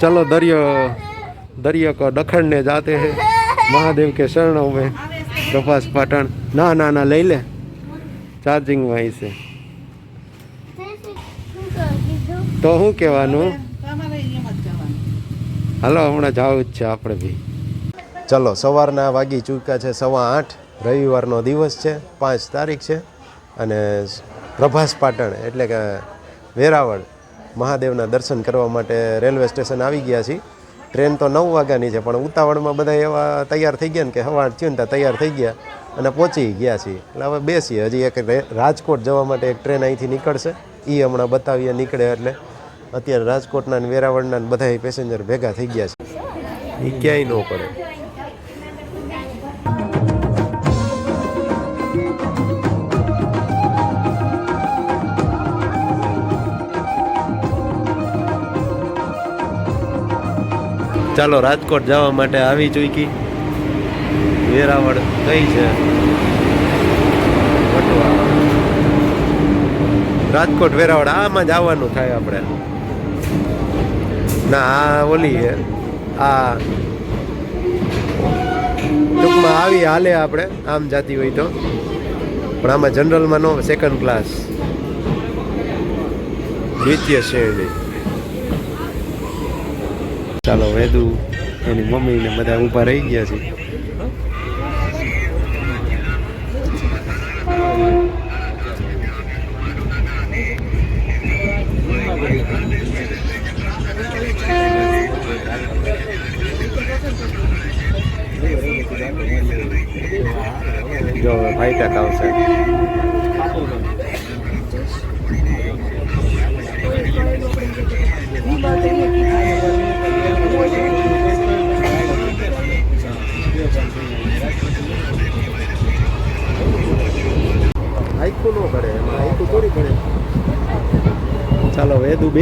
ચલો દરિયો દરિયો કો દખણને જાતે હે. મહાદેવ કે શરણ મેં કપાસ પાટણ. ના ના ના, લઈ લે. ચાર્જિંગમાં આવી છે તો શું કહેવાનું? હાલો, હમણાં જવું જ છે આપણે બી ચલો, સવારના વાગી ચૂક્યા છે સવા આઠ. રવિવારનો દિવસ છે, પાંચ તારીખ છે. અને પ્રભાસ પાટણ, એટલે કે વેરાવળ. મહાદેવના દર્શન કરવા માટે રેલવે સ્ટેશન આવી ગયા છીએ. ટ્રેન તો નવ વાગ્યાની છે, પણ ઉતાવળમાં બધા એવા તૈયાર થઈ ગયા ને કે હવા થયું ને ત્યાં તૈયાર થઈ ગયા અને પહોંચી ગયા છીએ. એટલે હવે બેસીએ, હજી એક રાજકોટ જવા માટે એક ટ્રેન અહીંથી નીકળશે. એ હમણાં બતાવીએ, નીકળે એટલે. અત્યારે રાજકોટના વેરાવળના બધા પેસેન્જર ભેગા થઈ ગયા છે. એ ક્યાંય ન પડે. ચાલો, રાજકોટ જવા માટે આવી ચૂકી. વેરાવળ કઈ છે. રાજકોટ, વેરાવળ, આમાં જ આવવાનું થાય આપણે. ના, આ ઓલી આ ટૂંકમાં આવી હાલે આપણે, આમ જાતી હોય તો. પણ આમાં જનરલમાં નો સેકન્ડ ક્લાસ દ્વિતીય શ્રેણી. ચાલો વેદુ એની મમ્મી ને બધા ઊભા રહી ગયા છે.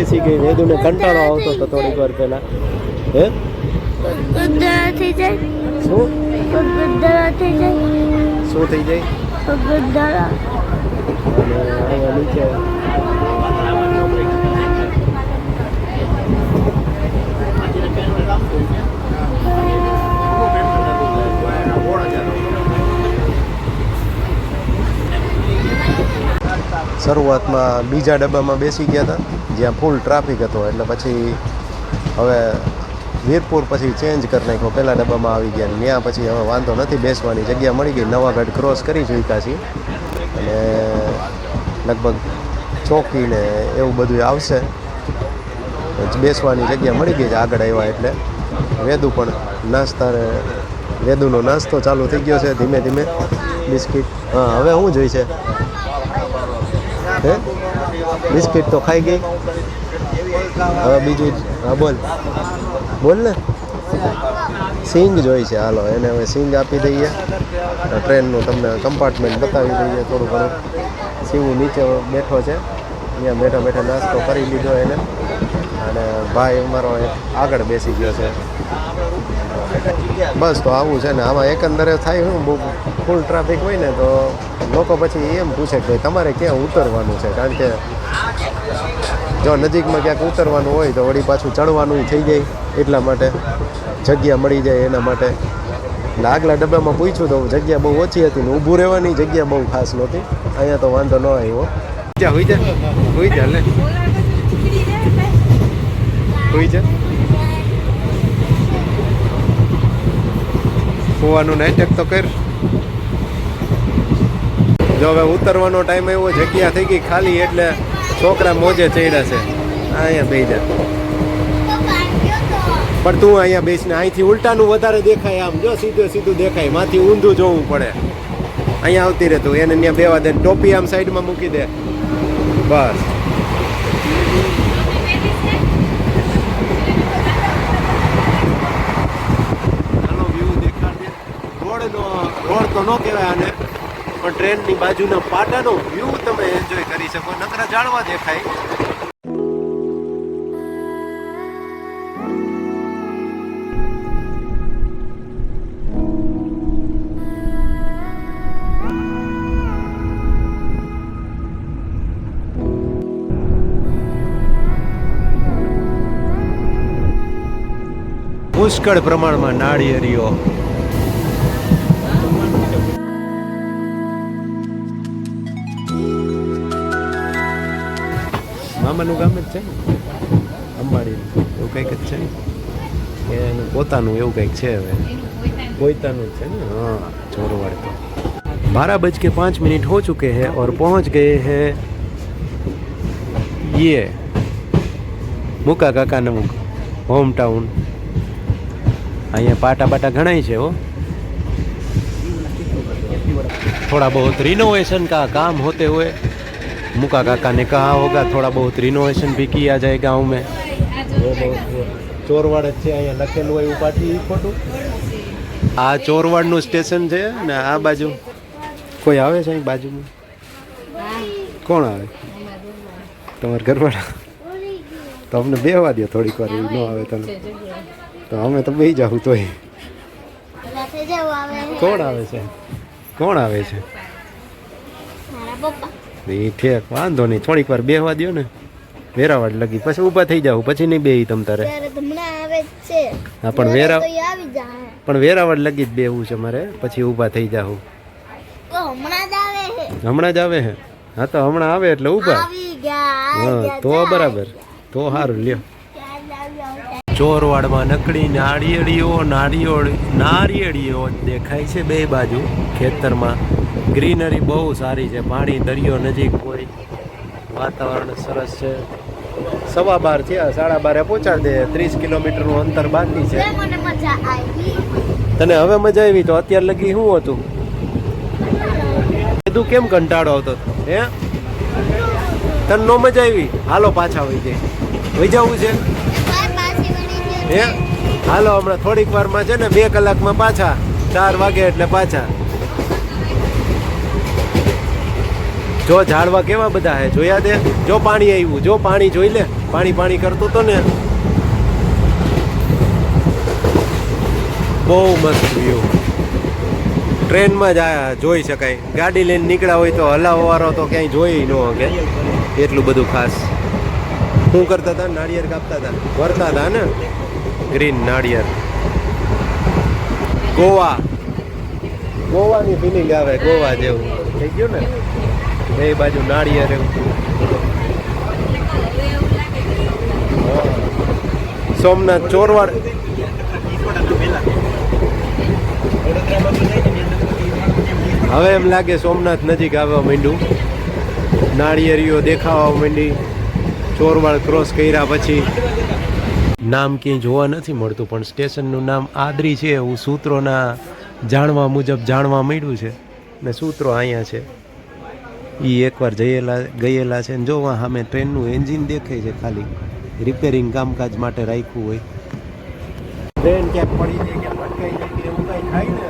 બેસી ગઈ વેદુને કંટાળો આવતો હતો થોડીક વાર પહેલા. હે? ગુદ્દા થઈ જાય. શું? થઈ જાય. શું થઈ જાય? અહીંયા નીચે શરૂઆતમાં બીજા ડબ્બામાં બેસી ગયા હતા. જ્યાં ફૂલ ટ્રાફિક હતો. એટલે પછી હવે વીરપુર પછી ચેન્જ કરી નાખ્યો. પહેલા ડબ્બામાં આવી ગયા ત્યાં પછી હવે વાંધો નથી, બેસવાની જગ્યા મળી ગઈ. નવાગઢ ક્રોસ કરી ચૂક્યા છીએ. અને લગભગ ચોકી ને એવું બધું આવશે. બેસવાની જગ્યા મળી ગઈ છે, આગળ આવ્યા એટલે. વેદુ પણ નાસ્તા વેદુનો નાસ્તો ચાલુ થઈ ગયો છે, ધીમે ધીમે. બિસ્કિટ, હા, હવે શું જોઈ છે હે? બિસ્કિટ તો ખાઈ ગઈ. હવે બીજું હા, બોલ. બોલ ને. સિંગ જોઈ છે હાલો, એને હવે સિંગ આપી દઈએ. ટ્રેનનું તમને કમ્પાર્ટમેન્ટ બતાવી દઈએ થોડું ઘણું. સિંહ નીચે બેઠો છે. અહીંયા બેઠા બેઠા નાસ્તો કરી લીધો એને. અને ભાઈ અમારો આગળ બેસી ગયો છે. બસ તો આવું છે ને, આમાં એકંદરે થાય શું બહુ ફૂલ ટ્રાફિક હોય ને તો લોકો પછી એમ પૂછે કે તમારે ક્યાં ઉતરવાનું છે? કારણ કે જો નજીકમાં ક્યાંક ઉતરવાનું હોય તો વળી પાછું ચડવાનું થઈ જાય એટલા માટે જગ્યા મળી જાય એના માટે. એટલે આગલા ડબ્બામાં પૂછ્યું તો જગ્યા બહુ ઓછી હતી ને ઊભું રહેવાની જગ્યા બહુ ખાસ નહોતી. અહીંયા તો વાંધો ન આવ્યો જા. હોઈ જા હોઈ જા. હોવાનું નાટક તો કર. જો હવે ઉતરવાનો ટાઈમ આવ્યો, જગ્યા થઈ ગઈ ખાલી એટલે છોકરા મોજે ચડ્યા છે. અહીંયા બેસી જા. પણ તું અહીંયા બેસીને અહીંથી ઉલટાનું વધારે દેખાય આમ. જો સીધું સીધું દેખાય, માથી ઊંધું જોવું પડે. અહીંયા આવતી રહે તું, એને ત્યાં બેવા દે ટોપી આમ સાઈડમાં મૂકી દે. બસ. રોડ તો ન કહેવાય આને, પણ ટ્રેનની બાજુના પાટાનો વ્યૂ તમે એન્જોય કરી શકો. નકરા જાળવા દેખાય. પુષ્કળ પ્રમાણમાં નાળિયેરીઓ મામાનું ગામ જ છે ને અંબાડી એવું કંઈક જ છે ને કે એનું પોતાનું એવું કંઈક છે હવે પોતાનું જ છે ને हाँ ચોરવાડ તો बारह बज के पाँच मिनट हो चुके हैं और पहुंच गए हैं ये મુકા કાકાના મુક હોમ ટાઉન અહીંયા પાટા બાટા ઘણાય છે હો थोड़ा बहुत रिनोवेशन का काम होते हुए मुका काका ने कहा होगा थोड़ा बहुत रिनोवेशन भी किया जाए गांव में वो बहुत ચોરવાડ જ છે અહીંયા લખેલું હોય એવું પાછી ઈ ખોટું આ ચોરવાડનું સ્ટેશન છે ને આ બાજુ કોઈ આવે છે અહીં બાજુમાં કોણ આવે તમારા ઘરવાળા તો અમને બેહવા દો થોડીક વાર એવું ન આવે તમે તો અમે તો બેસી જાઉં તોય રાતે જવું આવે છે. કોણ આવે છે કોણ આવે છે મારા પપ્પા એ ઠેક વાંધો નહીં. થોડીક વાર બેહવા દો ને. વેરાવાડ લગી. પછી ઊભા થઈ જાવ પછી નહીં બેહી તમ તારે. હા, પણ વેરા- પણ વેરાવાડ લગી જ બેહવું છે મારે. પછી ઊભા થઈ જાવ હમણાં જ આવે હે. હા? તો હમણાં આવે એટલે ઊભા. હા તો બરાબર. તો સારું લ્યો. ચોરવાડમાં નકડી નાળિયેળીઓ નાળિયેળ નારિયેળીઓ દેખાય છે બે બાજુ ખેતરમાં. ગ્રીનરી બહુ સારી છે પાણી દરિયો નજીક હોય વાતાવરણ સરસ છે. સવા બાર થયા સાડા બારે પહોંચાડી દે ત્રીસ કિલોમીટરનું અંતર બાકી છે. તને હવે મજા આવી તો અત્યાર લગી શું હતું? કીધું કેમ કંટાળો આવતો હતો? હે? તને નો મજા આવી? હાલો પાછા વહી જાય વહી જવું છે? હે? હાલો હમણાં થોડીક વારમાં છે ને બે કલાકમાં પાછા ચાર વાગે એટલે પાછા. જો ઝાડવા કેવા બધા હે? જોયા દે. જો પાણી આવ્યું જો પાણી જોઈ લે. પાણી પાણી કરતો તો ને. બહુ મસ્ત વ્યૂ ટ્રેનમાં જ જોઈ શકાય. ગાડી લઈને નીકળ્યા હોય તો હલાવવાળો તો ક્યાંય જોઈ ન શકે. એટલું બધું ખાસ. શું કરતા હતા? નાળિયેર કાપતા હતા. વરતા હતા ને? ગ્રીન નાળિયેર. ગોવા. ગોવાની ફિલિંગ આવે, ગોવા જેવું. થઈ ગયું ને? બે બાજુ નાળિયેર સોમનાથ ચોરવાડ. હવે એમ લાગે સોમનાથ નજીક આવવા માંડ્યું. નાળિયેરીઓ દેખાવા માંડી. ચોરવાડ ક્રોસ કર્યા પછી. નામ ક્યાંય જોવા નથી મળતું, પણ સ્ટેશનનું નામ આદરી છે એવું સૂત્રોના જાણવા મુજબ જાણવા મળ્યું છે. ને સૂત્રો અહીંયા છે. એ એકવાર જયેલા ગયેલા છે. ને જોવા સામે ટ્રેનનું એન્જિન દેખાય છે ખાલી રિપેરિંગ કામકાજ માટે રાખ્યું હોય. ટ્રેન ક્યાંક પડી જાય કે ભટકાઈ જાય કે એવું કાંઈ થાય ને?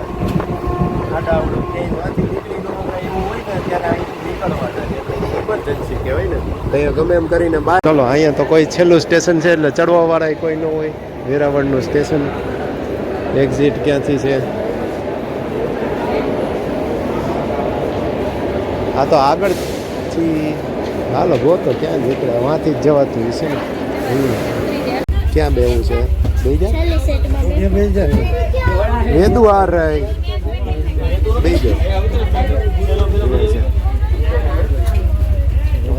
આડાવડું ક્યાંય વાંચી નીકળી ન એવું હોય ને ત્યારે અહીંથી નીકળવા જાય ઇમરજન્સી કહેવાય ને. તો ગમે એમ કરીને બહાર ચલો અહીંયા તો કોઈ છેલ્લું સ્ટેશન છે એટલે ચડવાવાળા કોઈ ન હોય. વેરાવળનું સ્ટેશન એક્ઝિટ ક્યાંથી છે? આ તો આગળથી હાલો ગોતો ક્યાં નીકળે? વાંથી જ જવાતું હશે ને. ક્યાં બેવું છે? બે જાય વેદુ આ રહી બે જાય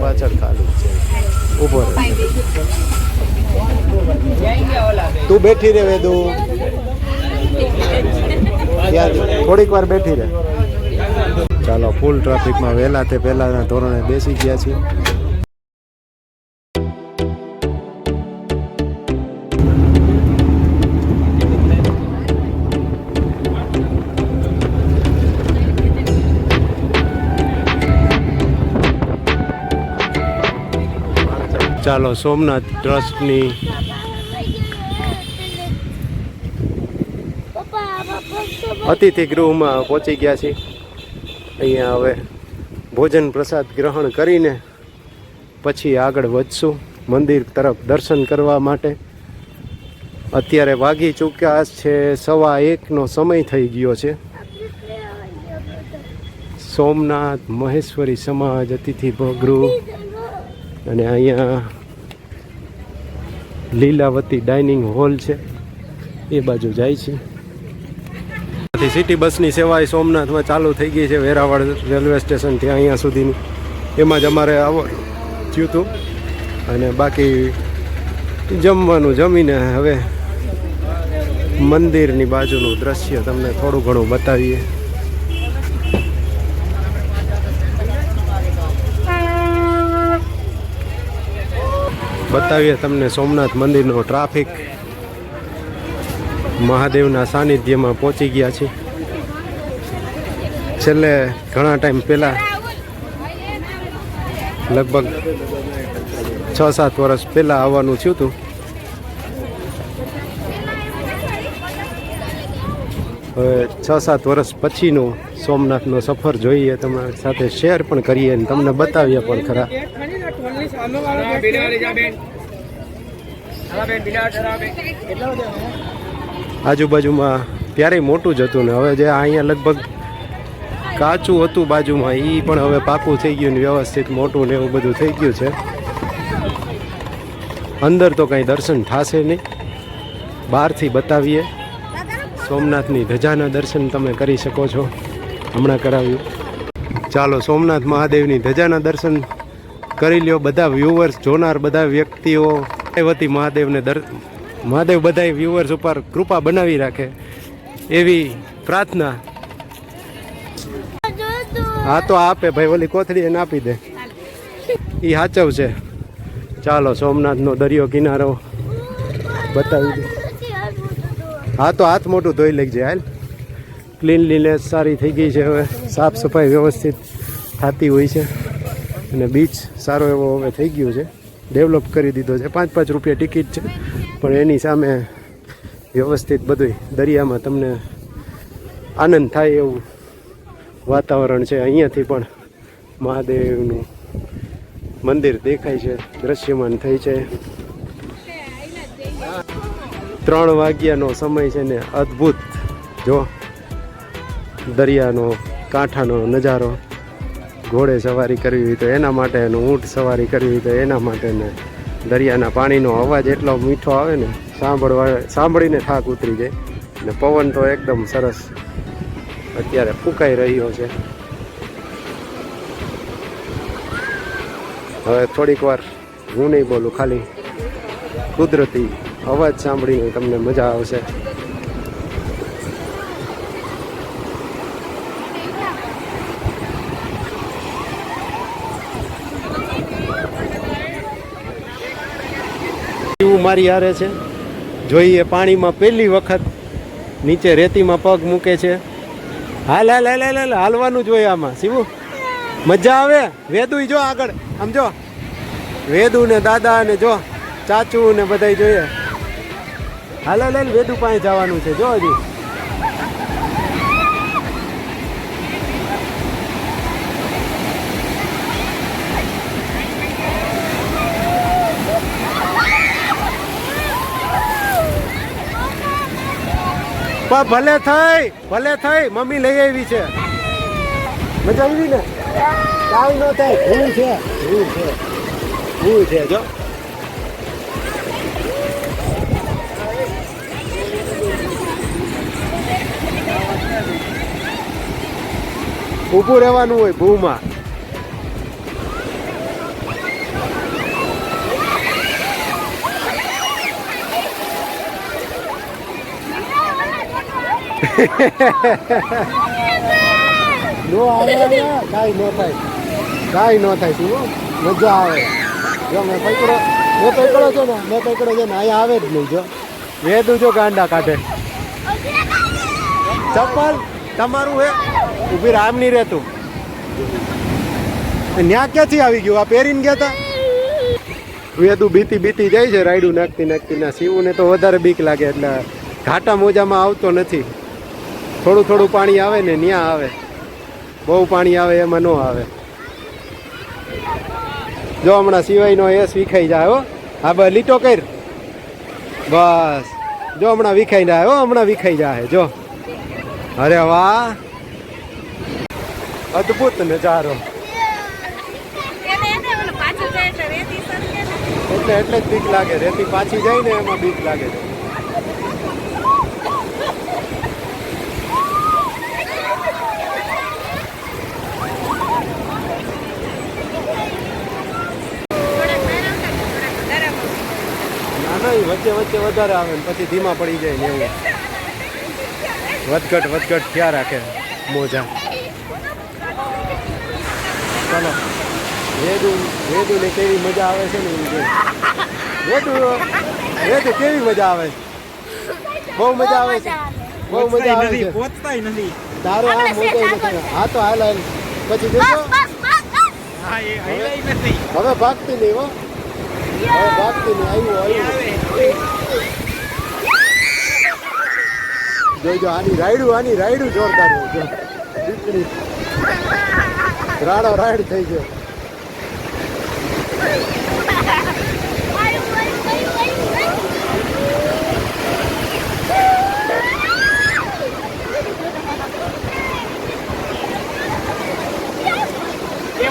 પાછળ ખાલી છે. ઊભો તું બેઠી રે, વેદુ. થોડીક વાર બેઠી રહે ચાલો ફૂલ ટ્રાફિકમાં વહેલા તે પહેલાના ધોરણે બેસી ગયા છીએ ચાલો સોમનાથ ટ્રસ્ટની. અતિથિ ગૃહમાં પહોંચી ગયા છીએ અહીંયા હવે ભોજન પ્રસાદ ગ્રહણ કરીને પછી આગળ વધશું મંદિર તરફ દર્શન કરવા માટે. અત્યારે વાગી ચૂક્યા છે સવા એકનો સમય થઈ ગયો છે. સોમનાથ મહેશ્વરી સમાજ અતિથિ ગૃહ અને અહીંયા લીલાવતી ડાઇનિંગ હોલ છે. એ બાજુ જાય છે. સિટી બસની સેવા સોમનાથમાં ચાલુ થઈ ગઈ છે, વેરાવળ રેલવે સ્ટેશનથી અહીંયા સુધીની. એમાં જ અમારે આવો થયું હતું. અને બાકી જમવાનું જમીને હવે મંદિરની બાજુનું દ્રશ્ય તમને થોડું ઘણું બતાવીએ. બતાવીએ તમને સોમનાથ મંદિરનો ટ્રાફિક મહાદેવના સાનિધ્યમાં પહોંચી ગયા છે. છેલ્લે ઘણા ટાઈમ પહેલાં લગભગ છ સાત વર્ષ પહેલાં આવવાનું થયું હતું. હવે છ સાત વર્ષ પછીનો સોમનાથનો સફર જોઈએ, તમારી સાથે શેર પણ કરીએ અને તમને બતાવીએ પણ ખરા. આજુબાજુમાં ત્યારે મોટું જ હતું ને હવે જે અહીંયા લગભગ કાચું હતું બાજુમાં એ પણ હવે પાકું થઈ ગયું ને વ્યવસ્થિત મોટું ને એવું બધું થઈ ગયું છે. અંદર તો કંઈ દર્શન થશે નહીં. બહારથી બતાવીએ. સોમનાથની ધજાના દર્શન તમે કરી શકો છો. હમણાં કરાવ્યું. ચાલો સોમનાથ મહાદેવની ધજાના દર્શન કરી લ્યો. બધા વ્યુઅર્સ જોનાર બધા વ્યક્તિઓ વતી મહાદેવને દર મહાદેવ બધા વ્યુઅર્સ ઉપર કૃપા બનાવી રાખે એવી પ્રાર્થના. હા, તો આપે, ભાઈ, ઓલી કોથળી એને આપી દે. એ હાચવશે ચાલો, સોમનાથનો દરિયો કિનારો બતાવી દે. હા, તો હાથ મોટું ધોઈ લેજે, હાલ. ક્લીનલીનેસ સારી થઈ ગઈ છે હવે. સાફ સફાઈ વ્યવસ્થિત થતી હોય છે. અને બીચ સારો એવો હવે થઈ ગયો છે. ડેવલપ કરી દીધો છે. પાંચ પાંચ રૂપિયા ટિકિટ છે. પણ એની સામે વ્યવસ્થિત બધું દરિયામાં તમને આનંદ થાય એવું વાતાવરણ છે. અહીંયાથી પણ મહાદેવનું મંદિર દેખાય છે, દ્રશ્યમાન થઈ છે. ત્રણ વાગ્યાનો સમય છે ને અદ્ભુત. જો, દરિયાનો કાંઠાનો નજારો, ઘોડે સવારી કરવી હોય તો એના માટે ઊંટ સવારી કરવી હોય તો એના માટે ને દરિયાના પાણીનો અવાજ એટલો મીઠો આવે ને, સાંભળવા સાંભળીને થાક ઉતરી જાય. ને પવન તો એકદમ સરસ અત્યારે ફૂંકાઈ રહ્યો છે. હવે થોડીક વાર હું નહીં બોલું, ખાલી કુદરતી અવાજ સાંભળીને તમને મજા આવશે. એવું મારી હારે છે. જોઈએ પાણીમાં પહેલી વખત નીચે રેતીમાં પગ મૂકે છે. હાલ હાલ હાલ હાલ હાલ, હાલવાનું જોઈએ આમાં. શિવું મજા આવે? વેદુ જો આગળ. આમ જો. વેદુ ને દાદા ને જો, ચાચુ ને બધાય જોઈએ. હાલ હાલ, વેદુ પાસે જવાનું છે. જો હજી. પણ ભલે થઈ ભલે થઈ, મમ્મી લઈ આવી છે. મજા આવી ને? કાંઈ ન થાય, ભૂલ છે ભૂલ છે ભૂલ છે, જો. ઊભું રહેવાનું હોય, ભૂમાં. નો આવે કાંઈ ન થાય. કાંઈ ન થાય, શું? મજા આવે. જો, મેં પકડો મેં પકડો છો ને, મેં પકડો છે ને, અહીંયા આવે જ નહીં, જો. વેદું જો ગાંડા કાઢે. ચપ્પલ તમારું હે? ઊભી રામ નહીં રહેતું ન્યા ક્યાંથી આવી ગયું? આ પહેરીને ગયા હતા વેદુ બીતી બીતી જાય છે, રાયડું નાખતી નાખતી, ના શિવને તો વધારે બીક લાગે, એટલે ઘાટા મોજામાં આવતો નથી. થોડું થોડું પાણી આવે ને ન્યા આવે. બહુ પાણી આવે એમાં ન આવે. જો હમણાં સિવાયનો એસ વિખાઈ જાય હો. હા બસ લીટો કર. બસ. જો હમણાં વિખાઈ જાય હો હમણાં વિખાઈ જાય. જો. અરે વાહ. અદ્ભુત નજારો. એટલે એટલે જ બીક લાગે. રેતી પાછી જાય ને એમાં બીક લાગે. છે વચ્ચે વચ્ચે વધારે આવે ને પછી ધીમા પડી જાય ને એવું. વધઘટ વધઘટ ક્યાં રાખે મોજા. ચાલો. વેદુ વેદુ ને કેવી મજા આવે છે ને એવું વેદુ વેદુ કેવી મજા આવે છે? બહુ મજા આવે છે. બહુ મજા આવે છે. પહોંચતાય નથી. તારે આ મોજો નથી હા તો હાલ હાલ. પછી નથી. હવે ભાગતી નહીં હો. હવે ભાગતી નહીં આવ્યું આવ્યું. જોઈજો આની રાયડું આની રાયડું જોરદાર રાડો રાયડ થઈ ગયો.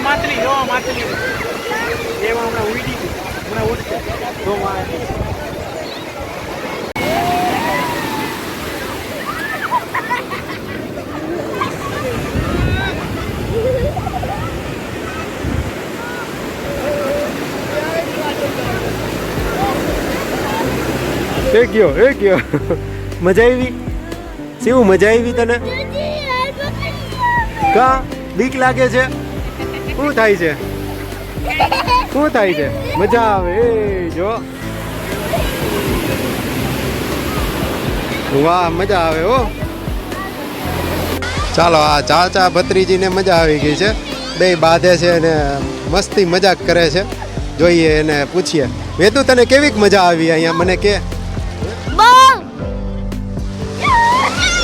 માછલી, જો, માછલી. એમાં હમણાં ઉડી ગઈ. હમણાં ઉડશે. જો માં એ ગયો એ ગયો મજા આવી? શિવ, મજા આવી તને? કા? બીક લાગે છે? શું થાય છે? શું થાય છે? મજા આવે. એ, જો. વાહ, મજા આવે હો. ચાલો, આ ચાચા ભત્રીજીને મજા આવી ગઈ છે. બે બાંધે છે અને મસ્તી મજાક કરે છે. જોઈએ એને પૂછીએ. વેતુ તને કેવીક મજા આવી અહીંયા? મને કે.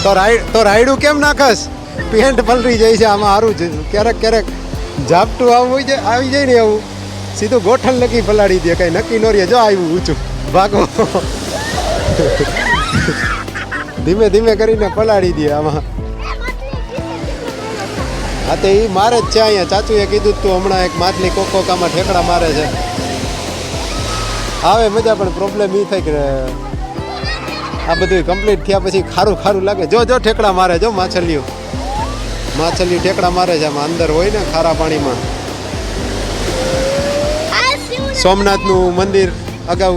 તો રાઈડ તો રાયડું કેમ નાખસ? પેન્ટ પલરી જાય છે, આમાં સારું છે. ક્યારેક ક્યારેક ઝાપટું આવું હોય આવી જાય ને એવું. સીધું ગોઠણ લગી પલાળી દે, કઈ નક્કી નો રહે. જો આવ્યું ઊંચું. ભાગો. ધીમે ધીમે કરીને પલાળી દે આમાં. હા, તો એ મારે જ છે અહીંયા. ચાચુએ કીધું તું હમણાં એક માછલી કોકોકામાં ઠેકડા મારે છે. આવે, મજા, પણ પ્રોબ્લેમ એ થાય કે આ બધું કમ્પ્લીટ થયા પછી ખારું ખારું લાગે. જો જો, ઠેકડા મારે, જો, માછલીઓ. માછલી ઠેકડા મારે છે આમાં, અંદર હોય ને ખારા પાણીમાં. સોમનાથનું મંદિર અગાઉ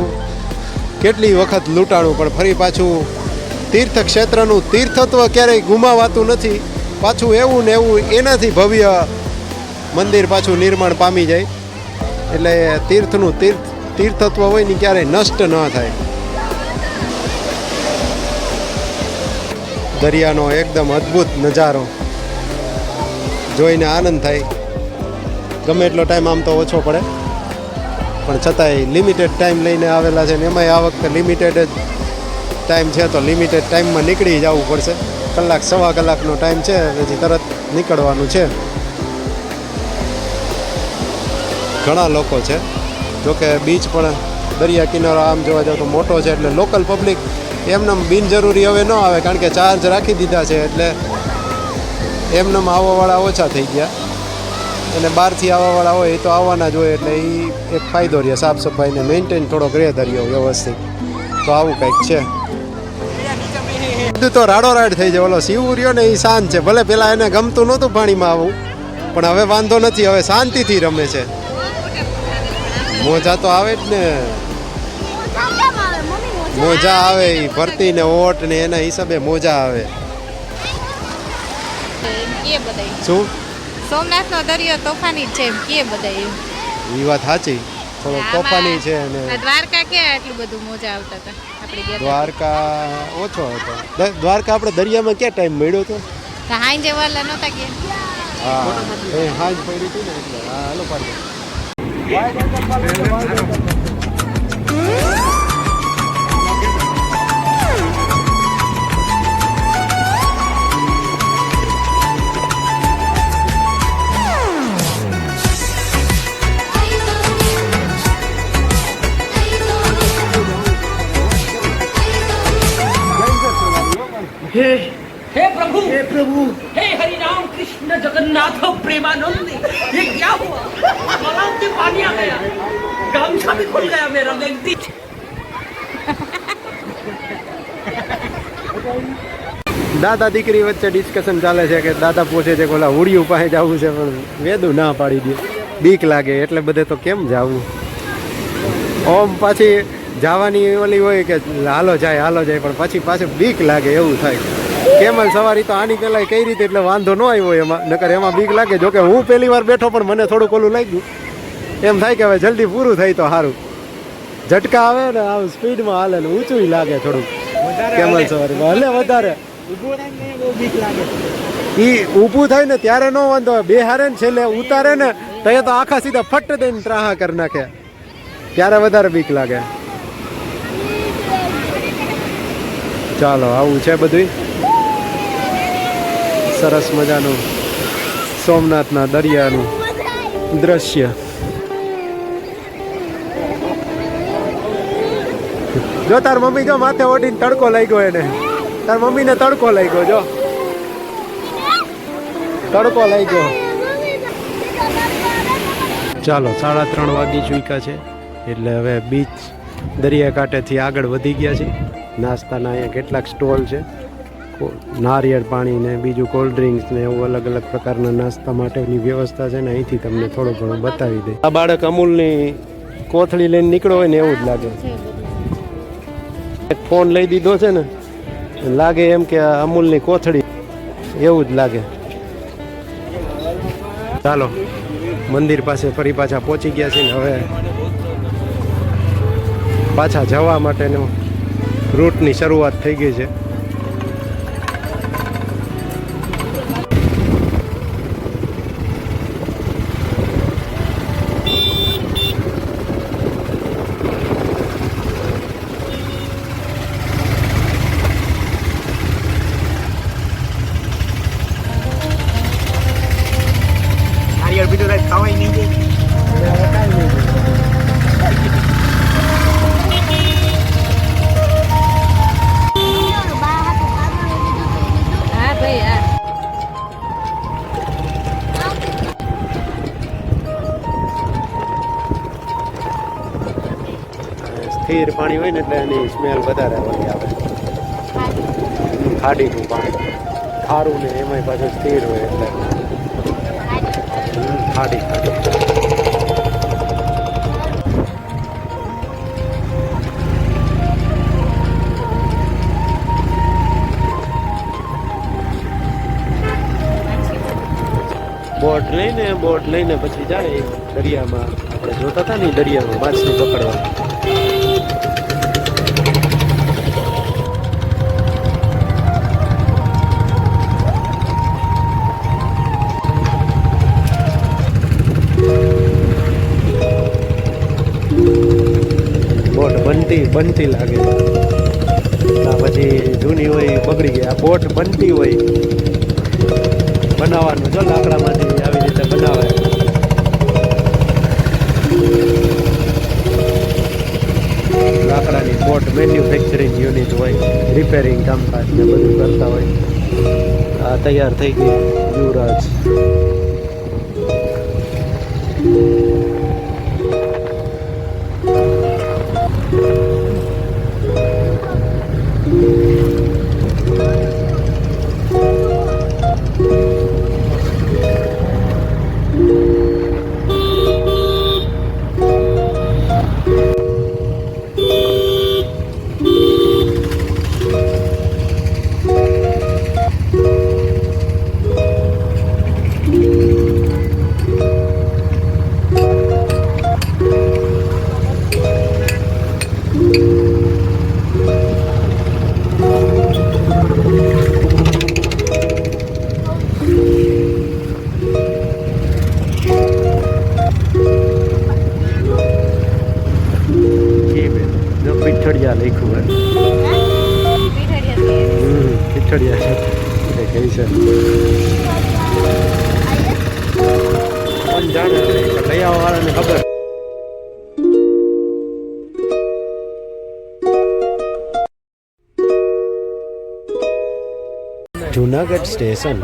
કેટલી વખત લૂંટાણું, પણ ફરી પાછું તીર્થ ક્ષેત્રનું તીર્થત્વ ક્યારેય ગુમાવાતું નથી. પાછું એવું ને એવું એનાથી ભવ્ય મંદિર પાછું નિર્માણ પામી જાય. એટલે તીર્થનું તીર્થ, તીર્થત્વ હોય ને ક્યારેય નષ્ટ ન થાય. દરિયાનો એકદમ અદ્ભુત નજારો. જોઈને આનંદ થાય. ગમે એટલો ટાઈમ આમ તો ઓછો પડે. પણ છતાંય લિમિટેડ ટાઈમ લઈને આવેલા છે ને એમાંય આ વખતે લિમિટેડ જ ટાઈમ છે તો લિમિટેડ ટાઈમમાં નીકળી જવું પડશે. કલાક, સવા કલાકનો ટાઈમ છે પછી તરત નીકળવાનું છે. ઘણા લોકો છે. જોકે બીચ પણ દરિયા કિનારો આમ જોવા જાવ તો મોટો છે એટલે લોકલ પબ્લિક એમને બિનજરૂરી હવે ન આવે, કારણ કે ચાર્જ રાખી દીધા છે એટલે એમને આવવાવાળા ઓછા થઈ ગયા. અને બહારથી આવવાવાળા હોય એ તો આવવાના જ હોય એટલે એ એક ફાયદો રહે, સાફ સફાઈને મેન્ટેન થોડોક રહે ધર્યો વ્યવસ્થિત. તો આવું કંઈક છે. બધું તો રાડો રાડ થઈ જાય, ઓલો શિવ રહ્યો ને એ શાંત છે. ભલે પેલા એને ગમતું નહોતું પાણીમાં આવવું પણ હવે વાંધો નથી, હવે શાંતિથી રમે છે. મોજા તો આવે જ ને. મોજા આવે એ ભરતી ને ઓટ ને એના હિસાબે મોજા આવે. શું? સોમનાથ નો દરિયો તોફાની છે એમ કે બધા એ વાત સાચી. થોડો તોફાની છે અને દ્વારકા ક્યાં આટલું બધું મોજા આવતા હતા? આપણે દ્વારકા ઓછો હતો. દ્વારકા આપણે દરિયામાં ક્યાં ટાઈમ મળ્યો હતો? તો હાંજે વાલા નહોતા કે હા એ હાજ પડી હતી ને એટલે હા હાલો પાડો प्रभु हे प्रभु हे हरि राम कृष्ण जगन्नाथ प्रेमानंद ये क्या हुआ तालाब में पानी आ गया गामछा भी खुल गया मेरा व्यक्ति દાદા દીકરી વચ્ચે ડિસ્કશન ચાલે છે કે દાદા પૂછે છે કે ઓલા હુડિયું પાસે જવું છે પણ વેદું ના પાડી દે બીક લાગે એટલે બધે તો કેમ જવું ઓમ પાછી જવાની ઓલી હોય કે હાલો જાય હાલો જાય પણ પછી પાછું બીક લાગે એવું થાય કેમલ સવારી તો આની પેલા કઈ રીતે એટલે વાંધો ન આવ્યો એમાં. નકર એમાં બીક લાગે જોકે હું પહેલી વાર બેઠો પણ મને થોડુંક ઓલું લાગ્યું. એમ થાય કે હવે જલ્દી પૂરું થાય તો સારું ઝટકા આવે ને આમ સ્પીડમાં હાલે ને ઊંચું લાગે થોડુંક. કેમલ સવારીમાં હલે વધારે. ઈ ઊભું થાય ને ત્યારે નો વાંધો આવે. બેહારે ને છેલ્લે ઉતારે ને તો એ તો આખા સીધા ફટ દઈને ત્રાહા કરી નાખે. ત્યારે વધારે બીક લાગે. ચાલો આવું છે બધું સરસ મજાનું સોમનાથના દરિયાનું દ્રશ્ય. જો તાર મમ્મી જો માથે ઓઢીને તડકો લાગ્યો એને. તાર મમ્મીને તડકો લાગ્યો, જો. તડકો લાગ્યો. ચાલો, સાડા ત્રણ વાગી ચૂક્યા છે. એટલે હવે બીચ દરિયાકાંઠેથી આગળ વધી ગયા છે. નાસ્તાના અહીંયા કેટલાક સ્ટોલ છે. નારિયેળ પાણી ને બીજું કોલ્ડ ડ્રિંક્સ ને એવું અલગ અલગ પ્રકારના નાસ્તા માટેની વ્યવસ્થા છે ને અહીંથી તમને થોડું ઘણું બતાવી દે. આ બાળક અમૂલની કોથળી લઈને નીકળ્યો હોય ને એવું જ લાગે. ફોન લઈ દીધો છે ને લાગે એમ કે અમૂલની કોથળી, એવું જ લાગે. ચાલો, મંદિર પાસે ફરી પાછા પહોંચી ગયા છે ને હવે પાછા જવા માટેનો રૂટની શરૂઆત થઈ ગઈ છે. પાણી હોય ને એટલે એની સ્મેલ વધારે ઓલી આવે. ખાડીનું પાણી. ખારું ને એમાંય પાછું સ્થિર હોય એટલે. ખાડી ખાડી બોટ લઈને બોટ લઈને પછી જાય દરિયામાં. આપણે જોતા હતા ને દરિયામાં માછલી પકડવા. બનતી લાગે. આ બધી જૂની હોય બગડી ગઈ આ બોટ બનતી હોય. બનાવવાનું. જો લાકડામાંથી આવી રીતે બનાવાય. લાકડાની બોટ મેન્યુફેક્ચરિંગ યુનિટ હોય રિપેરિંગ કામકાજ ને બધું કરતા હોય. આ તૈયાર થઈ ગઈ યુવરાજ. જી જુનાગઢ સ્ટેશન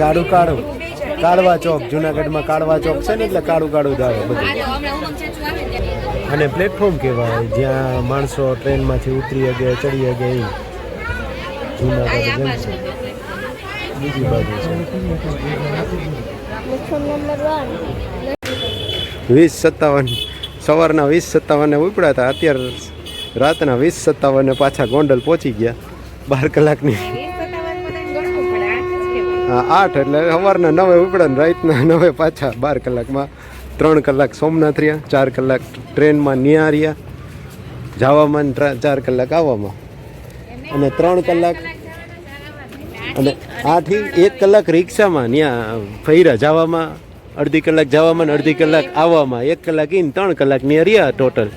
કાળું કાળું. કાળવા ચોક, જુનાગઢમાં કાળવા ચોક છે ને એટલે કાળું કાળું આવે બધું. અને પ્લેટફોર્મ કહેવાય, જ્યાં માણસો ટ્રેનમાંથી ઉતરી શકે ચડી શકે એ જુનાગઢ જંકશન બીજી બાજુ છે. વીસ સત્તાવન, સવારના વીસ સત્તાવને ઉપડ્યા હતા. અત્યારે રાતના વીસ સત્તાવને પાછા ગોંડલ પહોંચી ગયા. બાર કલાકની. હા, આઠ એટલે સવારના નવે ઉપડ્યા ને રાતના નવે પાછા બાર કલાકમાં. ત્રણ કલાક સોમનાથ રહ્યા, ચાર કલાક ટ્રેનમાં ન્યા રહ્યા. જવામાં ચાર કલાક આવવામાં. અને ત્રણ કલાક અને આથી એક કલાક રિક્ષામાં ત્યાં ફર્યા જવામાં, અડધી કલાક જવામાં ને અડધી કલાક આવવામાં. એક કલાક ઇન ત્રણ કલાક ન્યા રહ્યા ટોટલ